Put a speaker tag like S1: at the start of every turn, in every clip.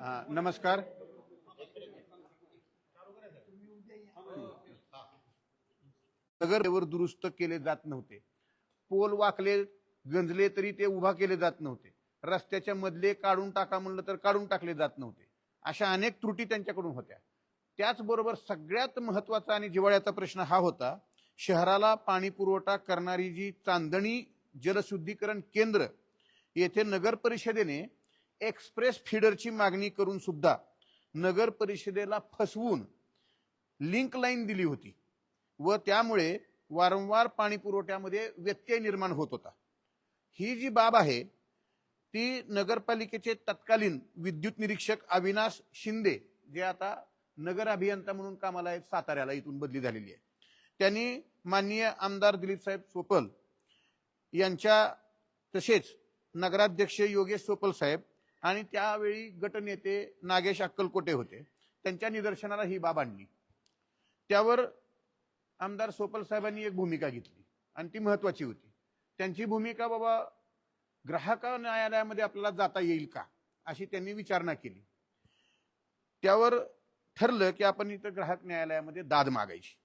S1: हा, नमस्कार. नगरवर दुरुस्त केले जात नव्हते. पोल वाकले गंजले तरी ते उभा केले जात नव्हते. रस्त्याच्या मधले काढून टाका म्हणलं तर काढून टाकले जात नव्हते. अशा अनेक त्रुटी त्यांच्याकडून होत्या. त्याचबरोबर सगळ्यात महत्त्वाचा आणि जिव्हाळ्याचा प्रश्न हा होता शहराला पाणी पुरवठा करणारी जी चांदणी जलशुद्धीकरण केंद्र येथे नगर परिषदेने एक्सप्रेस फिडरची मागणी करून सुद्धा नगर परिषदेला फसवून लिंक लाईन दिली होती व त्यामुळे वारंवार पाणी पुरवठ्यामध्ये व्यत्यय निर्माण होत होता. ही जी बाब आहे ती नगरपालिकेचे तत्कालीन विद्युत निरीक्षक अविनाश शिंदे जे आता नगर अभियंता म्हणून कामाला आहेत साताऱ्याला इथून बदली झालेली आहे. त्यांनी माननीय आमदार दिलीप साहेब सोपल यांच्या तसेच नगराध्यक्ष योगेश सोपल साहेब आणि त्यावेळी गटनेते नागेश अक्कलकोटे होते. त्यांच्या निदर्शनाला ही बाब आणली. त्यावर आमदार सोपल साहेबांनी एक भूमिका घेतली आणि ती महत्वाची होती. त्यांची भूमिका बाबा ग्राहक न्यायालयामध्ये आपल्याला जाता येईल का? अशी त्यांनी विचारणा केली. त्यावर ठरलं की आपण इथं ग्राहक न्यायालयामध्ये दाद मागायची.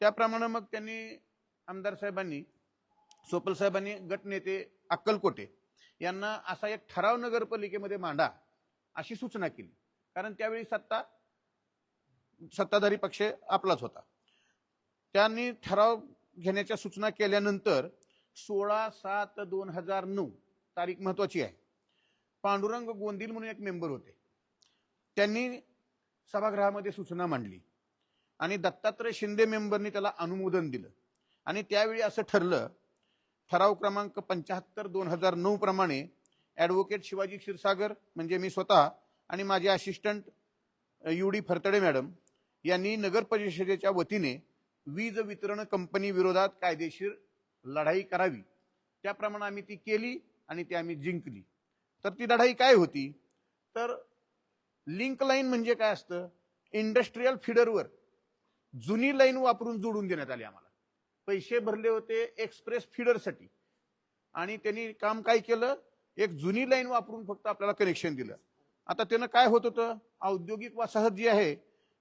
S1: त्याप्रमाणे मग त्यांनी आमदार साहेबांनी सोपल साहेबांनी गटनेते अक्कलकोटे यांना असा एक ठराव नगरपालिकेमध्ये मांडा अशी सूचना केली. कारण त्यावेळी सत्ता सत्ताधारी पक्ष आपलाच होता. त्यांनी ठराव घेण्याच्या सूचना केल्यानंतर सोळा सात दोन हजार नऊ तारीख महत्वाची आहे. पांडुरंग गोंदिल म्हणून एक मेंबर होते. त्यांनी सभागृहामध्ये सूचना मांडली आणि दत्तात्रय शिंदे मेंबरनी त्याला अनुमोदन दिलं. आणि त्यावेळी असं ठरलं ठराव क्रमांक पंच्याहत्तर दोन हजार नऊ प्रमाणे ॲडव्होकेट शिवाजी क्षीरसागर म्हणजे मी स्वतः आणि माझे assistant U D Phartade madam यांनी नगर परिषदेच्या वतीने वीज वितरण कंपनी विरोधात कायदेशीर लढाई करावी. त्याप्रमाणे आम्ही ती केली आणि ती आम्ही जिंकली. तर ती लढाई काय होती? तर लिंक लाईन म्हणजे काय असतं? इंडस्ट्रीयल फिडरवर जुनी लाईन वापरून जोडून देण्यात आली आम्हाला. पैसे भरले होते एक्सप्रेस फिडरसाठी. आणि त्यांनी काम काय केलं? एक जुनी लाईन वापरून फक्त आपल्याला कनेक्शन दिलं. आता त्यानं काय होत होतं? औद्योगिक वसाहत जी आहे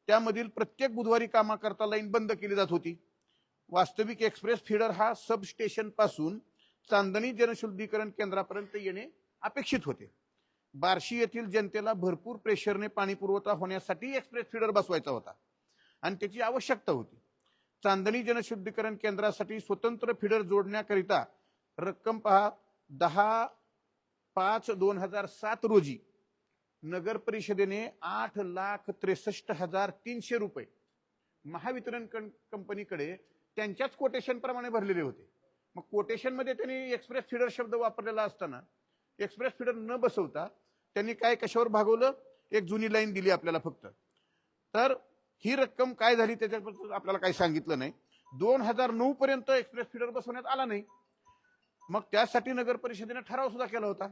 S1: त्यामधील प्रत्येक बुधवारी कामाकरता लाईन बंद केली जात होती. वास्तविक एक्सप्रेस फिडर हा सब स्टेशनपासून चांदणी जनशुद्धीकरण केंद्रापर्यंत येणे अपेक्षित होते. बार्शी येथील जनतेला भरपूर प्रेशरने पाणी पुरवठा होण्यासाठी एक्सप्रेस फिडर बसवायचा होता. आणि त्याची आवश्यकता होती. चांदणी जनशुद्धीकरण केंद्रासाठी स्वतंत्र फिडर जोडण्याकरिता रक्कम पहा दहा पाच दोन हजार सात रोजी. नगर परिषदेने आठ लाख त्रेसष्ट हजार तीनशे रुपये. महावितरण कं- कंपनीकडे त्यांच्याच कोटेशन प्रमाणे भरलेले होते. मग कोटेशनमध्ये त्यांनी एक्सप्रेस फिडर शब्द वापरलेला असताना एक्सप्रेस फिडर न बसवता त्यांनी काय कशावर भागवलं? एक जुनी लाईन दिली आपल्याला फक्त. तर ही रक्कम काय झाली त्याच्याबद्दल आपल्याला काही सांगितलं नाही. दोन हजार नऊ पर्यंत एक्सप्रेस फिडर बसवण्यात आला नाही. मग त्यासाठी नगर परिषदेने ठराव सुद्धा केला होता.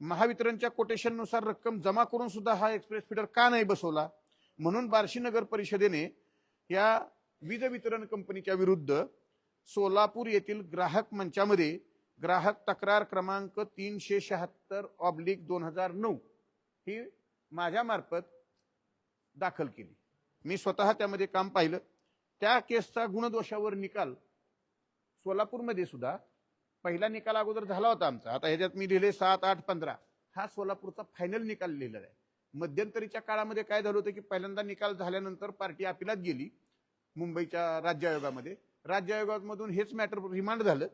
S1: महावितरणच्या कोटेशननुसार रक्कम जमा करून सुद्धा हा एक्सप्रेस फिडर का नाही बसवला? म्हणून बार्शी नगर परिषदेने या वीज वितरण कंपनीच्या विरुद्ध सोलापूर येथील ग्राहक मंचामध्ये ग्राहक तक्रार क्रमांक तीनशे शहात्तर ऑब्लिक दोन हजार नऊ ही माझ्यामार्फत दाखल केली. मी स्वतः त्यामध्ये काम पाहिलं. त्या केसचा गुणदोषावर निकाल सोलापूरमध्ये सुद्धा पहिला निकाल अगोदर झाला होता आमचा. आता ह्याच्यात मी लिहिले सात आठ पंधरा. हा सोलापूरचा फायनल निकाल लिहिलेला आहे. मध्यंतरीच्या काळामध्ये काय झालं होतं की पहिल्यांदा निकाल झाल्यानंतर पार्टी अपिलात गेली मुंबईच्या राज्य आयोगामध्ये राज्य आयोगामधून हेच मॅटर रिमांड झालं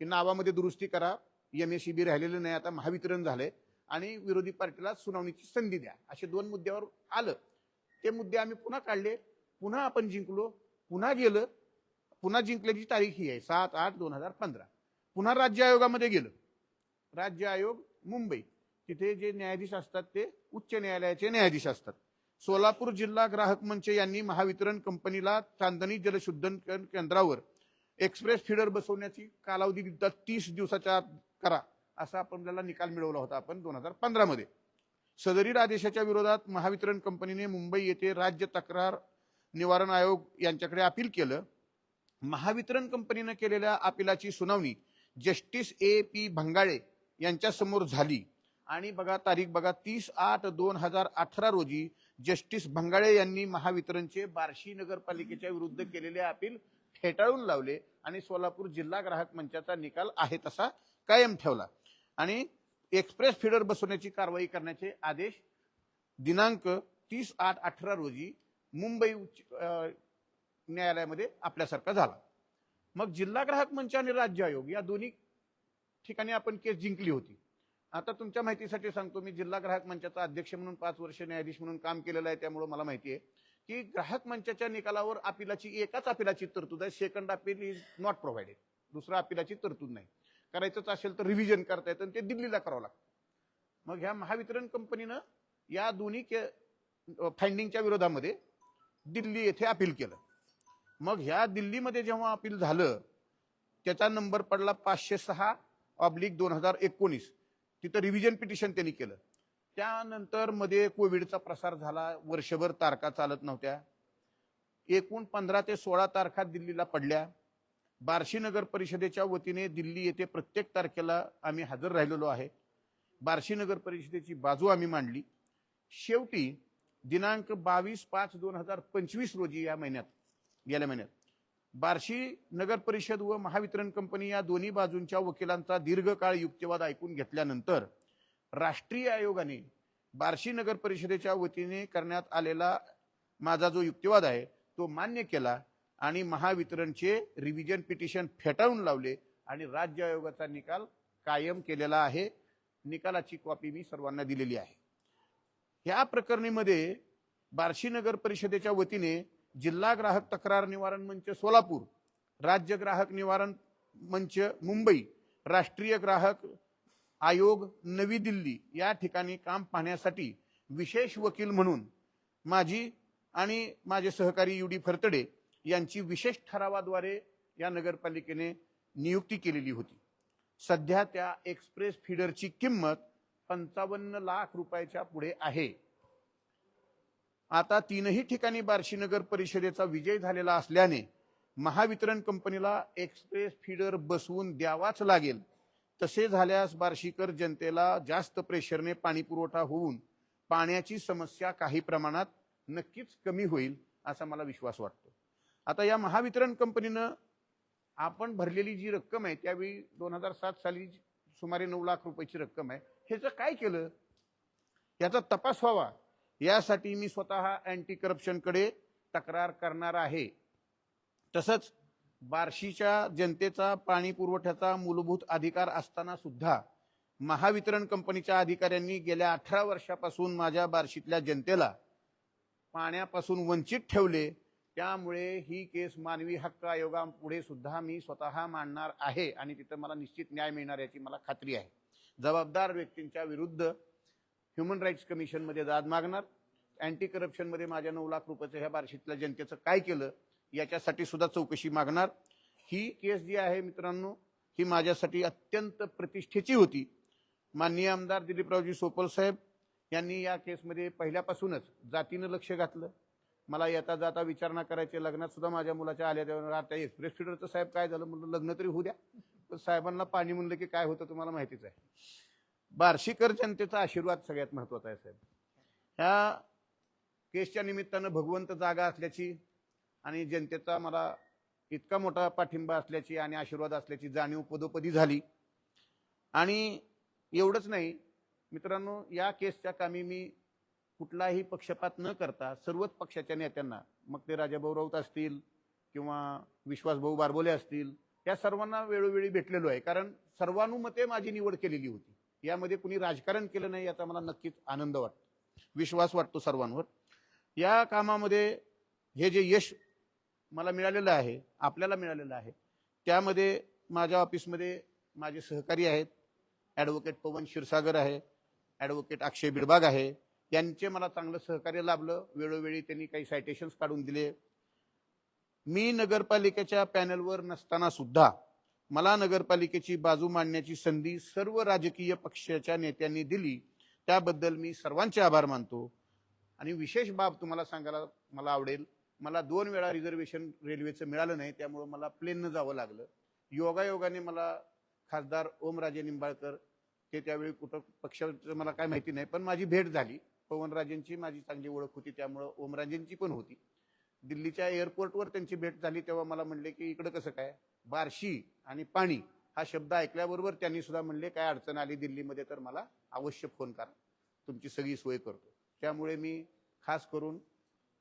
S1: की नावामध्ये दुरुस्ती करा एम एस बी राहिलेलं नाही आता महावितरण झालंय आणि विरोधी पार्टीला सुनावणीची संधी द्या. असे दोन मुद्द्यावर आलं. ते मुद्दे आम्ही पुन्हा काढले पुन्हा आपण जिंकलो पुन्हा गेलं पुन्हा जिंकल्याची तारीख ही आहे सात आठ दोन हजार पंधरा. पुन्हा राज्य आयोगामध्ये गेलं. राज्य आयोग मुंबई. तिथे जे न्यायाधीश असतात ते उच्च न्यायालयाचे न्यायाधीश असतात. सोलापूर जिल्हा ग्राहक मंच यांनी महावितरण कंपनीला चांदणी जलशुद्धीकरण केंद्रावर एक्सप्रेस फिडर बसवण्याची कालावधी तीस दिवसाच्या करा असा आपल्याला निकाल मिळवला होता आपण दोन हजार पंधरामध्ये. सदरील आदेशाच्या विरोधात महावितरण कंपनीने मुंबई येथे राज्य तक्रार निवारण आयोग यांच्याकडे अपील केलं. महावितरण कंपनीनं केलेल्या अपिलाची सुनावणी जस्टिस ए पी भंगाळे यांच्यासमोर झाली. आणि बघा तारीख बघा तीस आठ दोन हजार अठरा रोजी जस्टिस भंगाळे यांनी महावितरणचे बार्शी नगरपालिकेच्या विरुद्ध केलेले अपील फेटाळून लावले आणि सोलापूर जिल्हा ग्राहक मंचाचा निकाल आहे तसा कायम ठेवला. आणि एक्सप्रेस फीडर बसवण्याची कारवाई करण्याचे आदेश दिनांक तीस आठ अठरा रोजी मुंबई उच्च न्यायालयामध्ये आपल्यासारखा झाला. मग जिल्हा ग्राहक मंच आणि राज्य आयोग या दोन्ही ठिकाणी आपण केस जिंकली होती. आता तुमच्या माहितीसाठी सांगतो मी जिल्हा ग्राहक मंचाचा अध्यक्ष म्हणून पाच वर्ष न्यायाधीश म्हणून काम केलेलं आहे त्यामुळे मला माहिती आहे की ग्राहक मंचाच्या निकालावर अपिलाची एकाच अपिलाची तरतूद आहे. Second appeal is not provided दुसऱ्या अपिलाची तरतूद नाही. करायचंच असेल तर रिव्हिजन करता येतं आणि ते दिल्लीला करावं लागतं. मग ह्या महावितरण कंपनीनं या दोन्ही के फाइंडिंगच्या विरोधामध्ये दिल्ली येथे अपील केलं. मग ह्या दिल्लीमध्ये जेव्हा अपील झालं त्याचा नंबर पडला पाचशे सहा ऑब्लिक दोन हजार एकोणीस. तिथं रिव्हिजन पिटिशन त्यांनी केलं. त्यानंतरमध्ये कोविडचा प्रसार झाला वर्षभर तारखा चालत नव्हत्या. एकूण पंधरा ते सोळा तारखा दिल्लीला पडल्या. बार्शी नगर परिषदेच्या वतीने दिल्ली येथे प्रत्येक तारखेला आम्ही हजर राहिलेलो आहे. बार्शी नगर परिषदेची बाजू आम्ही मांडली. शेवटी दिनांक बावीस पाच दोन हजार पंचवीस रोजी या महिन्यात गेल्या महिन्यात बार्शी नगर परिषद व महावितरण कंपनी या दोन्ही बाजूंच्या वकिलांचा दीर्घकाळ युक्तिवाद ऐकून घेतल्यानंतर राष्ट्रीय आयोगाने बार्शी नगर परिषदेच्या वतीने करण्यात आलेला माझा जो युक्तिवाद आहे तो मान्य केला आणि महावितरणचे रिव्हिजन पिटिशन फेटाळून लावले आणि राज्य आयोगाचा निकाल कायम केलेला आहे. निकालाची कॉपी मी सर्वांना दिलेली आहे. या प्रकरणीमध्ये बार्शी नगर परिषदेच्या वतीने जिल्हा ग्राहक तक्रार निवारण मंच सोलापूर राज्य ग्राहक निवारण मंच मुंबई राष्ट्रीय ग्राहक आयोग नवी दिल्ली या ठिकाणी काम पाहण्यासाठी विशेष वकील म्हणून माझी आणि माझे सहकारी युडी फरतडे यांची विशेष ठरावाद्वारे या नगरपालिकेने नियुक्ती केलेली होती. सध्या त्या एक्सप्रेस फीडरची किंमत पंचावन्न लाख रुपयाच्या पुढे आहे. आता तीनही ठिकाणी बार्शी नगर परिषदेचा विजय झालेला असल्याने महावितरण कंपनीला एक्सप्रेस फीडर बसवून द्यावाच लागेल. तसे झाल्यास बार्शीकर जनतेला जास्त प्रेशरने पाणी पुरवठा होऊन पाण्याची समस्या काही प्रमाणात नक्कीच कमी होईल असा मला विश्वास वाटतो. आता या महावितरण कंपनीनं आपण भरलेली जी रक्कम आहे त्यावेळी दोन हजार सात साली सुमारे नऊ लाख रुपयाची रक्कम आहे. ह्याचं काय केलं? याचा तपास व्हावा. यासाठी मी स्वतः अँटी करप्शनकडे तक्रार करणार आहे. तसंच बार्शीच्या जनतेचा पाणी पुरवठ्याचा मूलभूत अधिकार असताना सुद्धा महावितरण कंपनीच्या अधिकाऱ्यांनी गेल्या अठरा वर्षापासून माझ्या बार्शीतल्या जनतेला पाण्यापासून वंचित ठेवले. त्यामुळे ही केस मानवी हक्क आयोगापुढे सुद्धा मी स्वतः मांडणार आहे आणि तिथं मला निश्चित न्याय मिळणार याची मला खात्री आहे. जबाबदार व्यक्तींच्या विरुद्ध ह्युमन राईट्स कमिशनमध्ये दाद मागणार. अँटी करप्शनमध्ये माझ्या नऊ लाख रुपयाचं ह्या बार्शीतल्या जनतेचं काय केलं याच्यासाठी सुद्धा चौकशी मागणार. ही केस जी आहे मित्रांनो ही माझ्यासाठी अत्यंत प्रतिष्ठेची होती. माननीय आमदार दिलीपरावजी सोपल साहेब यांनी या केसमध्ये पहिल्यापासूनच जातीनं लक्ष घातलं. मला येता जाता विचारणा करायची लग्नात सुद्धा माझ्या मुलाच्या आल्या तेव्हा आता एक्सप्रेस फिडरचं साहेब काय झालं म्हणलं लग्न तरी होऊ द्या. पण साहेबांना पाणी म्हणलं की काय होतं तुम्हाला माहितीच आहे. बार्शीकर जनतेचा आशीर्वाद सगळ्यात महत्त्वाचा आहे साहेब. ह्या केसच्या निमित्तानं भगवंत जागा असल्याची आणि जनतेचा मला इतका मोठा पाठिंबा असल्याची आणि आशीर्वाद असल्याची जाणीव पदोपदी झाली. आणि एवढंच नाही मित्रांनो या केसच्या कामी मी कुठलाही पक्षपात न करता सर्वच पक्षाच्या नेत्यांना मग ते राजाभाऊ राऊत असतील किंवा विश्वासभाऊ बारबोले असतील या सर्वांना वेळोवेळी भेटलेलो आहे. कारण सर्वानुमते माझी निवड केलेली होती. यामध्ये कुणी राजकारण केलं नाही याचा मला नक्कीच आनंद वाटतो. विश्वास वाटतो सर्वांवर. या कामामध्ये हे जे यश मला मिळालेलं आहे आपल्याला मिळालेलं आहे त्यामध्ये माझ्या ऑफिसमध्ये माझे सहकारी आहेत. ॲडव्होकेट पवन क्षीरसागर आहे. ॲडव्होकेट अक्षय बिडबाग आहे. त्यांचे मला चांगलं सहकार्य लाभलं. वेळोवेळी त्यांनी काही सायटेशन्स काढून दिले. मी नगरपालिकेच्या पॅनलवर नसताना सुद्धा मला नगरपालिकेची बाजू मांडण्याची संधी सर्व राजकीय पक्षाच्या नेत्यांनी दिली. त्याबद्दल मी सर्वांचे आभार मानतो. आणि विशेष बाब तुम्हाला सांगायला मला आवडेल मला दोन वेळा रिझर्वेशन रेल्वेचं मिळालं नाही त्यामुळं मला प्लेननं जावं लागलं. योगायोगाने मला खासदार ओमराजे निंबाळकर ते त्यावेळी कुठं पक्षाचं मला काय माहिती नाही पण माझी भेट झाली. पवनराजेंची माझी चांगली ओळख होती त्यामुळं ओमराजेंची पण होती. दिल्लीच्या एअरपोर्टवर त्यांची भेट झाली तेव्हा मला म्हणले की इकडं कसं काय? बार्शी आणि पाणी हा शब्द ऐकल्याबरोबर त्यांनी सुद्धा म्हणले काय अडचण आली दिल्लीमध्ये तर मला अवश्य फोन करा. तुमची सगळी सोय करतो. त्यामुळे मी खास करून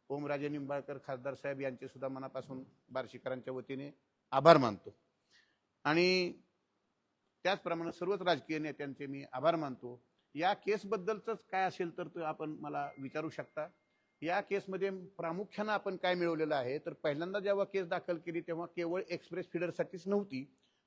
S1: ओमराजे निंबाळकर खासदार साहेब यांचे सुद्धा मनापासून बार्शीकरांच्या वतीने आभार मानतो. आणि त्याचप्रमाणे सर्वच राजकीय नेत्यांचे मी आभार मानतो. या केसबद्दलच काय असेल तर ते आपण मला विचारू शकता. या केसमध्ये प्रामुख्यानं आपण काय मिळवलेलं आहे तर पहिल्यांदा जेव्हा केस दाखल केली तेव्हा केवळ एक्सप्रेस फिडरसाठीच नव्हती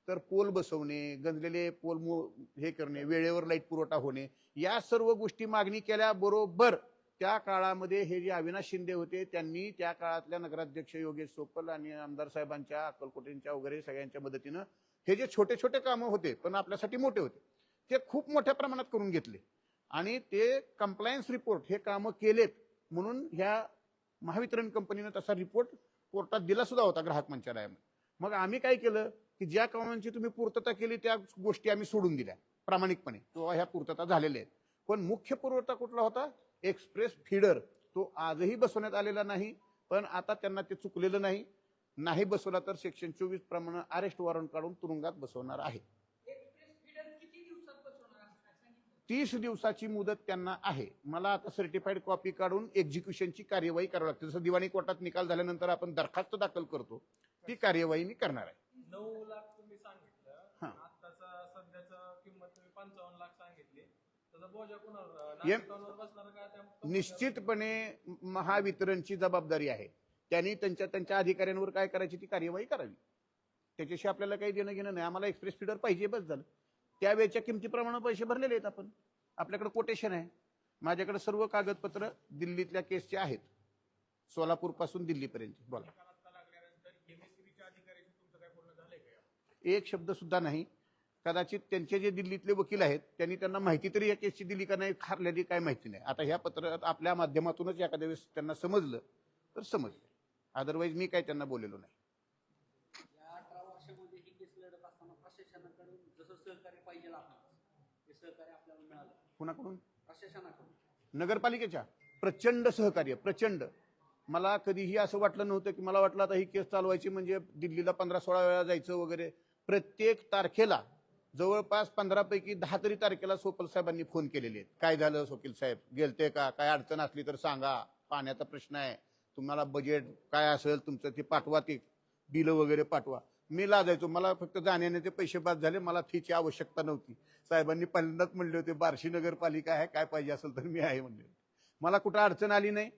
S1: तर पोल बसवणे गंजलेले पोल मो- हे करणे वेळेवर लाइट पुरवठा होणे या सर्व गोष्टी मागणी केल्याबरोबर त्या काळामध्ये हे जे अविनाश शिंदे होते त्यांनी त्या काळातल्या नगराध्यक्ष योगेश सोपल आणि आमदार साहेबांच्या अक्कलकोटेंच्या वगैरे सगळ्यांच्या मदतीनं हे जे छोटे छोटे कामं होते पण आपल्यासाठी मोठे होते ते खूप मोठ्या प्रमाणात करून घेतले. आणि ते कंप्लायन्स रिपोर्ट हे कामं केलेत म्हणून ह्या महावितरण कंपनीनं तसा रिपोर्ट कोर्टात दिला सुद्धा होता ग्राहक मंचालयामध्ये मग आम्ही काय केलं की ज्या कामांची तुम्ही पूर्तता केली त्या गोष्टी आम्ही सोडून दिल्या प्रामाणिकपणे. किंवा ह्या पूर्तता झालेल्या आहेत. पण मुख्य पुरवठा कुठला होता? एक्सप्रेस फीडर तो आजही बसवण्यात आलेला नाही पण आता त्यांना ते चुकलेलं नाही. नाही बसवला तर सेक्शन चोवीस प्रमाणे अरेस्ट वॉरंट काढून तुरुंगात बसवणार आहे
S2: एक्सप्रेस फीडर किती दिवसात बसवणार असं काय सांगितलं
S1: तीस दिवसाची मुदत त्यांना आहे. मला आता सर्टिफाईड कॉपी काढून एक्झिक्युशनची कार्यवाही करावी लागते. जसं दिवाणी कोर्टात निकाल झाल्यानंतर आपण दरखास्त दाखल करतो ती कार्यवाही मी करणार आहे.
S3: नऊ लाख तुम्ही सांगितलं.
S1: हा.
S3: आताचा सध्याचा किंमत तुम्ही पंचावन्न लाख सांगितली. त्याचा बोजा कुणावर?
S1: ये-
S3: नागरिकांवर बसणार का त्या
S1: निश्चितपणे महावितरणची जबाबदारी आहे. त्यांनी त्यांच्या त्यांच्या अधिकाऱ्यांवर काय करायची ती कार्यवाही करावी. त्याच्याशी आपल्याला काही देणं घेणं नाही. आम्हाला एक्सप्रेस फीडर पाहिजे बस झालं. त्यावेळेच्या किमतीप्रमाणे पैसे भरलेले आहेत आपण. आपल्याकडे कोटेशन आहे. माझ्याकडे सर्व कागदपत्र दिल्लीतल्या केसचे आहेत. सोलापूरपासून दिल्लीपर्यंत बोला. एक शब्द सुद्धा नाही. कदाचित त्यांचे जे दिल्लीतले वकील आहेत त्यांनी त्यांना माहिती तरी या केसची दिली का नाही खारलेली काय माहिती नाही. आता ह्या पत्रात आपल्या माध्यमातूनच एखाद्या वेळेस त्यांना समजलं तर समजलं. अदरवाईज मी काय त्यांना बोलेलो नाही
S4: या अठरा वर्षामध्ये ही केस लढत असताना प्रशासनाकडून जसं सहकार्य पाहिजे ते सहकार्य आपल्याला मिळालं.
S1: कुणाकडून?
S4: प्रशासनाकडून.
S1: नगरपालिकेच्या. प्रचंड सहकार्य प्रचंड. मला कधीही असं वाटलं नव्हतं की मला वाटलं आता ही केस चालवायची म्हणजे दिल्लीला पंधरा सोळा वेळा जायचं वगैरे. प्रत्येक तारखेला जवळपास पंधरा पैकी दहा तरी तारखेला सोपल साहेबांनी फोन केलेले आहेत. काय झालं वकील साहेब? गेलते का? काय अडचण असली तर सांगा. पाण्याचा प्रश्न आहे. तुम्हाला बजेट काय असेल तुमचं ते पाठवा ते. बिलं वगैरे पाठवा. मी लाजायचो. मला फक्त जाण्याचे पैसे बाद झाले. मला फीची आवश्यकता नव्हती. साहेबांनी पहिल्यांदाच म्हणले होते बार्शी नगरपालिका आहे काय पाहिजे असेल तर मी आहे म्हणले मला कुठं अडचण आली नाही.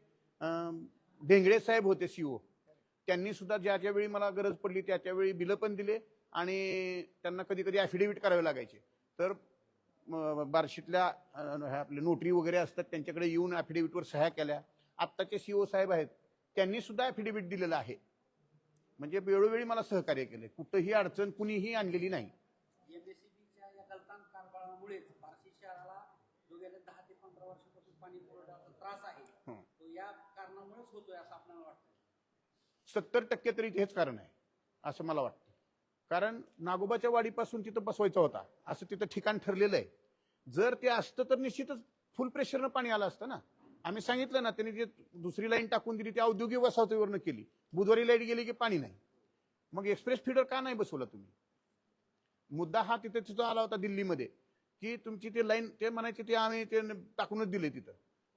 S1: ढेंगळे साहेब होते सीओ त्यांनी सुद्धा ज्या ज्यावेळी मला गरज पडली त्याच्यावेळी बिलं पण दिले आणि त्यांना कधी कधी ॲफिडेव्हिट करावे लागायचे. तर बार्शीतल्या ह्या आपले नोटरी वगैरे असतात त्यांच्याकडे येऊन ॲफिडेव्हिटवर सह्या केल्या. आत्ताचे सीओ साहेब आहेत. त्यांनी सुद्धा ॲफिडेव्हिट दिलेलं आहे. म्हणजे वेळोवेळी मला सहकार्य केले. कुठंही अडचण कुणीही आणलेली नाही. सत्तर टक्के तरी हेच कारण आहे असं मला वाटतं कारण नागोबाच्या वाडीपासून तिथं बसवायचा होता असं तिथं ठिकाण ठरलेलं आहे. जर ते असतं तर निश्चितच फुल प्रेशरनं पाणी आलं असतं ना. आम्ही सांगितलं ना त्यांनी जे दुसरी लाईन टाकून दिली ती औद्योगिक वसाहतीवरनं केली. बुधवारी लाइट गेली की पाणी नाही. मग एक्सप्रेस फीडर का नाही बसवला तुम्ही? मुद्दा हा तिथे तिथं आला होता दिल्लीमध्ये की तुमची ती लाईन ते म्हणायचे ते आम्ही ते टाकूनच दिले तिथं.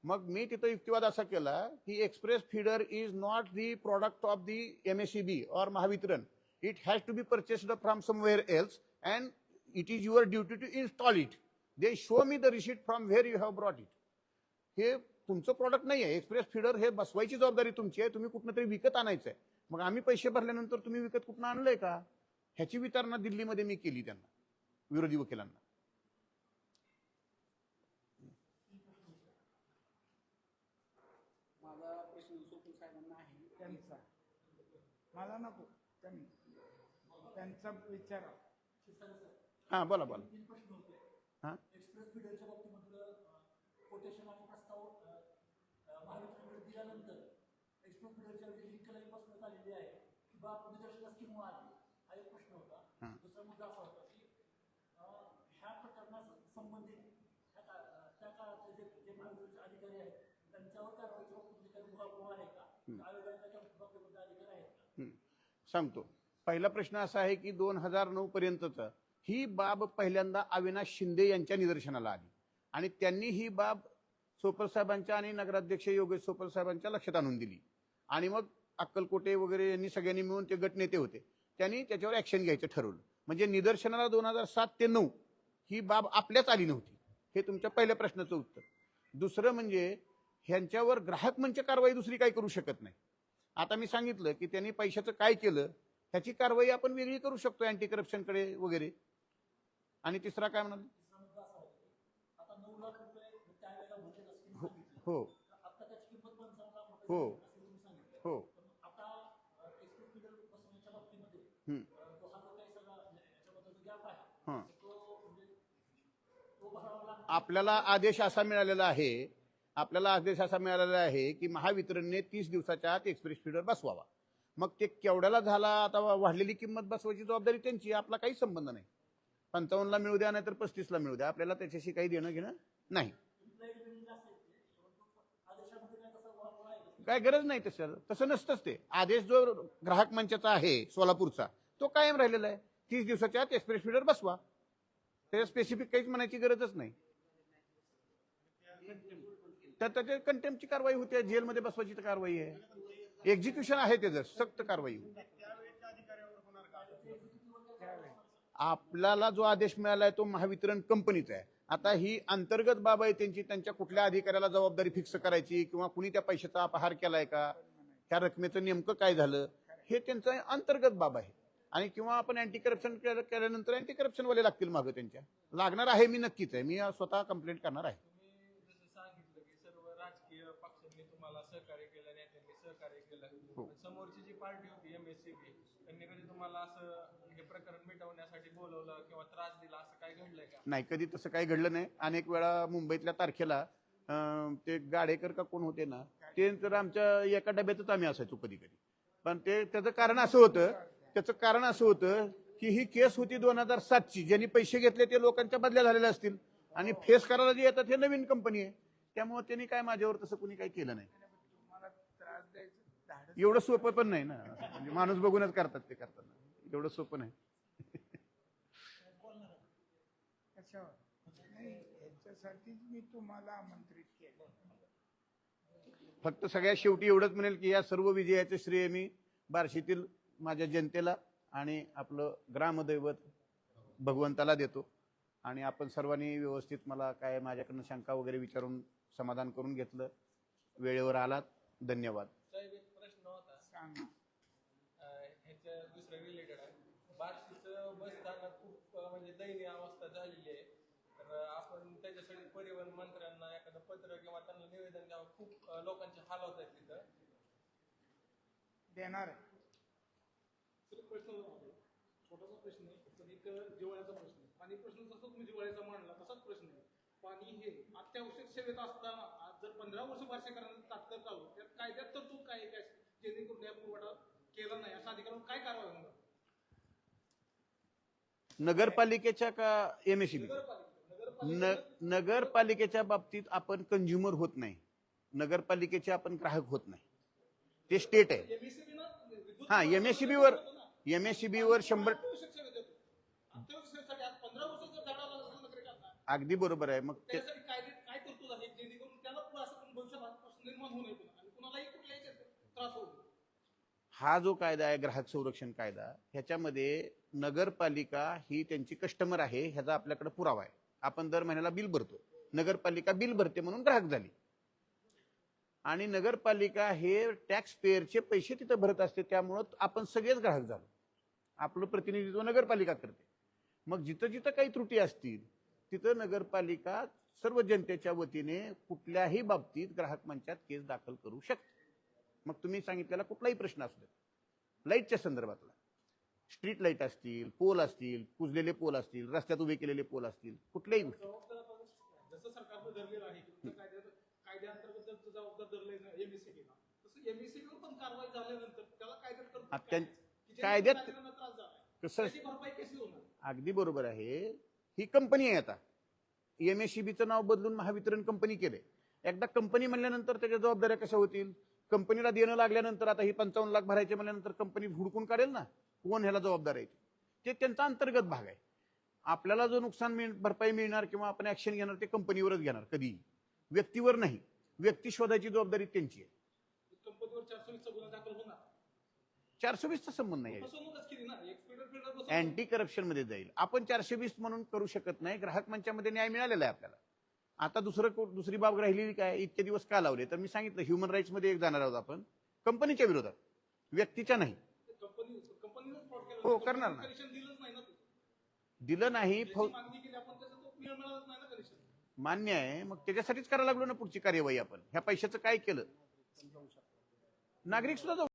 S1: मग मी तिथं युक्तिवाद असा केला की express feeder is not the product of the M S C B or Mahavitaran. It has to be purchased from somewhere else and it is your duty to install it they show me the receipt from where you have brought it हे तुमचं product नाही आहे express feeder हे बसवायची जबाबदारी तुमची आहे. तुम्ही कुठनं तरी विकत आणायचं आहे मग आम्ही पैसे भरल्यानंतर तुम्ही विकत कुठनं आणलंय का? ह्याची विचारणा दिल्लीमध्ये मी केली त्यांना विरोधी वकिलांना.
S4: माझा प्रश्न सोपून साहेबांना आहे.
S2: त्यांचा. मला नको. त्यांनी. त्यांचा विचार
S1: हा बोला बोला. हा
S5: एक्सप्रेस फीडरच्या बाबतीमधलं कोटेशन आणि प्रस्ताव अ, अ, दिल्यानंतर एक्सप्रेस फीडरच्या जी लिंक लाईन बसवण्यात आलेली आहे की बा निदर्शनास किंवा आली हा एक प्रश्न होता.
S1: हा.
S5: दुसरा मुद्दा असा होता की ह्या प्रकरणास संबंधित महावितरणचे अधिकारी आहेत त्यांच्यावर कारवाईच्या बाबतीत काही उहापोह आहे का? आयोगाला त्याच्या बाबतीमध्ये अधिकारी आहेत का?
S1: हं. सांगतो. पहिला प्रश्न असा आहे की दोन हजार नऊ पर्यंतचा ही बाब पहिल्यांदा अविनाश शिंदे यांच्या निदर्शनाला आली. आणि त्यांनी ही बाब सोपर साहेबांच्या आणि नगराध्यक्ष योगेश सोपल साहेबांच्या लक्षात आणून दिली. आणि मग अक्कलकोटे वगैरे यांनी सगळ्यांनी मिळून ते गटनेते होते. त्यांनी त्याच्यावर ऍक्शन घ्यायचं ठरवलं. म्हणजे निदर्शनाला दोन हजार सात ते नऊ ही बाब आपल्याच आली नव्हती. हे तुमच्या पहिल्या प्रश्नाचं उत्तर. दुसरं म्हणजे ह्यांच्यावर ग्राहक मंच कारवाई दुसरी काही करू शकत नाही. आता मी सांगितलं की त्यांनी पैशाचं काय केलं ह्याची कारवाई आपण वेगळी करू शकतो अँटी करप्शनकडे वगैरे. आणि तिसरा काय म्हणाल
S5: तिसरा मुद्दा असा आहे की आता नऊ लाख रुपये त्यावेळेला भरले असतील
S1: हो. हो. हो. हो
S5: हा.
S1: हां
S5: म्हणजे लागतो.
S1: आपल्याला आदेश असा मिळालेला आहे आपल्याला आदेश असा मिळालेला आहे की महावितरणने तीस दिवसाच्या आत एक्सप्रेस फीडर बसवावा. मग ते केवढ्याला झाला आता वाढलेली किंमत बसवायची जबाबदारी त्यांची आपला काही संबंध नाही. पंचावन्नला मिळू द्या नाही तर पस्तीसला मिळू द्या आपल्याला त्याच्याशी काही देणं घेणं नाही
S5: लाइट बिल जास्त येते परंतु आदेशामध्ये काय तसा उहापोह आहे का?
S1: काय गरज नाही तसं. तसं नसतंच ते. आदेश जो ग्राहक मंचाचा आहे सोलापूरचा तो कायम राहिलेला आहे. तीस दिवसाच्या आत एक्सप्रेस फीडर बसवा. त्याच्या स्पेसिफिक काहीच म्हणायची गरजच नाही. तर त्याच्या कंटेम्पची कारवाई होते. जेलमध्ये बसवायची तर कारवाई आहे. एक्झिक्युशन आहे त्याचं. सक्त कारवाई. आपल्याला जो आदेश मिळाला आहे तो महावितरण कंपनीचा आहे. आता ही अंतर्गत बाब आहे त्यांची त्यांच्या कुठल्या अधिकाऱ्याला जबाबदारी फिक्स करायची किंवा कुणी त्या पैशाचा अपहार केलाय का? त्या रकमेचं नेमकं काय झालं? हे त्यांचं अंतर्गत बाब आहे. आणि किंवा आपण अँटी करप्शन केल्यानंतर अँटी करप्शन वाले लागतील मागं त्यांच्या. लागणार आहे मी नक्कीच आहे. मी स्वतः कंप्लेंट करणार आहे.
S3: तुम्ही जसं सांगितलं की सर्व राजकीय पक्षांनी तुम्हाला सहकार्य केलं नेत्यांनी सहकार्य केलं
S1: हो.
S3: समोरची जी पार्टी होती एमएससीबी त्यांनी कधी तुम्हाला असं हे प्रकरण मिटवण्यासाठी बोलवलं किंवा त्रास दिला असं काय घडलंय का?
S1: नाही कधी तसं काही घडलं नाही. अनेक वेळा मुंबईतल्या तारखेला अं, ते गाडेकर का कोण होते ना ते तर आमच्या एका डब्यातच आम्ही असायचो कधी कधी पण ते त्याचं कारण असं होतं त्याचं कारण असं होतं की ही केस होती दोन हजार सातची. ज्यांनी पैसे घेतले ते लोकांच्या बदल्या झालेल्या असतील. आणि फेस करायला जे येतात हे नवीन कंपनी आहे. त्यामुळे त्यांनी काय माझ्यावर तसं कुणी काही केलं नाही. एवढं सोपं पण नाही ना. म्हणजे माणूस बघूनच करतात ते करताना. एवढं सोपं नाही.
S6: याच्यासाठीच मी तुम्हाला आमंत्रित केलं.
S1: फक्त सगळ्यात शेवटी एवढंच म्हणेल की या सर्व विजयाचे श्रेय मी बार्शीतील माझ्या जनतेला आणि आपलं ग्रामदैवत भगवंताला देतो. आणि आपण सर्वांनी व्यवस्थित मला काय माझ्याकडनं शंका वगैरे विचारून समाधान करून घेतलं. वेळेवर आलात. धन्यवाद.
S3: साहेब एक प्रश्न होता
S6: सांगा
S3: अं, ह्याच्या दुसऱ्या रिलेटेड आहे बार्शीचं बस स्थानक खूप म्हणजे दयनीय अवस्था झालेली आहे. तर आपण त्याच्यासाठी परिवहन मंत्र्यांना एखादं पत्र किंवा त्यांना निवेदन द्यावं. खूप लोकांचे हाल होत आहेत तिथं.
S6: देणार आहे.
S7: तर प्रश्न छोटासा प्रश्न आहे पण एक जिव्हाळ्याचा प्रश्न आहे. पाणी प्रश्न जसा तुम्ही जिव्हाळ्याचा मांडला तसाच प्रश्न आहे. पाणी हे अत्यावश्यक सेवेत असताना आज जर पंधरा वर्ष बारशेकरांना तात्काळ चालू त्यात कायद्यात तरतूद काय आहे? काय जेणेकरून या पुरवठा केला नाही अशा अधिकाऱ्यांवर काय कारवाई होणार?
S1: नगरपालिकेच्या का एम एस
S7: न
S1: नगरपालिकेच्या बाबतीत आपण कंझ्युमर होत नाही. नगरपालिकेचे आपण ग्राहक होत नाही. ते स्टेट आहे.
S7: हा एम एस
S1: हा एम वर एमएससीबी वर शंभर अगदी बरोबर आहे. मग ते हा जो कायदा आहे ग्राहक संरक्षण कायदा ह्याच्यामध्ये नगरपालिका ही त्यांची कस्टमर आहे ह्याचा आपल्याकडे पुरावा आहे. आपण दर महिन्याला बिल भरतो. नगरपालिका बिल भरते म्हणून ग्राहक झाली. आणि नगरपालिका हे टॅक्स पेअरचे पैसे तिथं भरत असते त्यामुळं आपण सगळेच ग्राहक झालो. आपलं प्रतिनिधित्व नगरपालिका करते. मग जिथं जिथं काही त्रुटी असतील तिथं नगरपालिका सर्व जनतेच्या वतीने कुठल्याही बाबतीत ग्राहक मंचात केस दाखल करू शकते. मग तुम्ही सांगितलेला कुठलाही प्रश्न असू दे. लाईटच्या संदर्भातला. स्ट्रीट लाइट असतील पोल असतील कुजलेले पोल असतील रस्त्यात उभे केलेले पोल असतील कुठल्याही गोष्टी.
S7: की तुमच्या कायद्यात
S1: कसं अगदी बरोबर आहे. ही कंपनी आहे आता. एम एस नाव बदलून महावितरण कंपनी केलंय. एकदा कंपनी म्हणल्यानंतर त्याच्या जबाबदाऱ्या कशा होतील? कंपनीला देणं लागल्यानंतर आता ही पंचावन्न लाख भरायचे म्हणल्यानंतर कंपनी हुडकून काढेल ना? कोण ह्याला जबाबदार आहे? ते त्यांचा अंतर्गत भाग आहे. आपल्याला जो नुकसान मिळ भरपाई मिळणार किंवा आपण ऍक्शन घेणार ते कंपनीवरच घेणार कधी व्यक्तीवर नाही. व्यक्ती शोधायची जबाबदारी त्यांची आहे.
S7: चारशे वीसचा
S1: संबंध नाही. अँटी करप्शनमध्ये जाईल. आपण चारशे वीस म्हणून करू शकत नाही. ग्राहक मंचामध्ये न्याय मिळालेला आहे आपल्याला. आता दुसरं को- दुसरी बाब राहिलेली काय? इतके दिवस का लावले? तर मी सांगितलं ह्युमन राईट्समध्ये एक जाणार आहोत आपण. कंपनीच्या विरोधात. व्यक्तीच्या नाही. हो, करणार ना. दिलं नाही मान्य आहे. मग त्याच्यासाठीच करायला लागलो ना पुढची कार्यवाही आपण. ह्या पैशाचं काय केलं? नागरिक सुद्धा